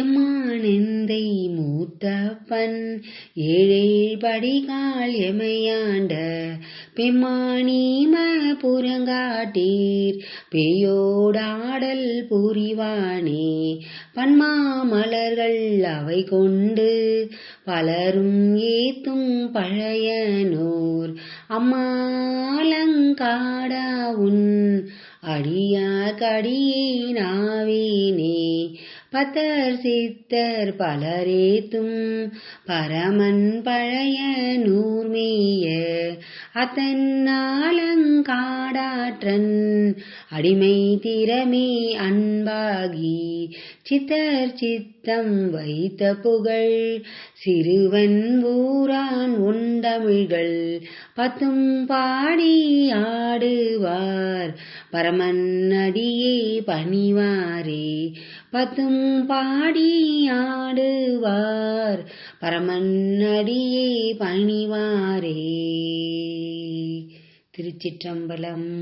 எம்மானெந்தை மூத்தப்பன் ஏழேழ் படிகால் எமையாண்ட பெம்மானீம புறங்காட்டீர் பெயோடாடல் புரிவானே பன்மாமலர்கள் அவை கொண்டு பலரும் ஏத்தும் பழையனோர். அம்மாலங்காடா உன் அடியார் கடியினாவேனே பத்தர் சித்தர் பலரேத்தும் பரமன் பழைய நூர்மேய அத்தன்னாலங்காடாற்றன் அடிமை திறமே அன்பாகி. சித்தர் சித்தம் வைத்த புகழ் சிறுவன் ஊரான் உண்டமிழ்கள் பத்தும் பாடி ஆடுவார். பரமன்னடியே பணிவாரே. பத்தும் பாடி ஆடுவார். பரமன்னடியே பணிவாரே. திருச்சிற்றம்பலம்.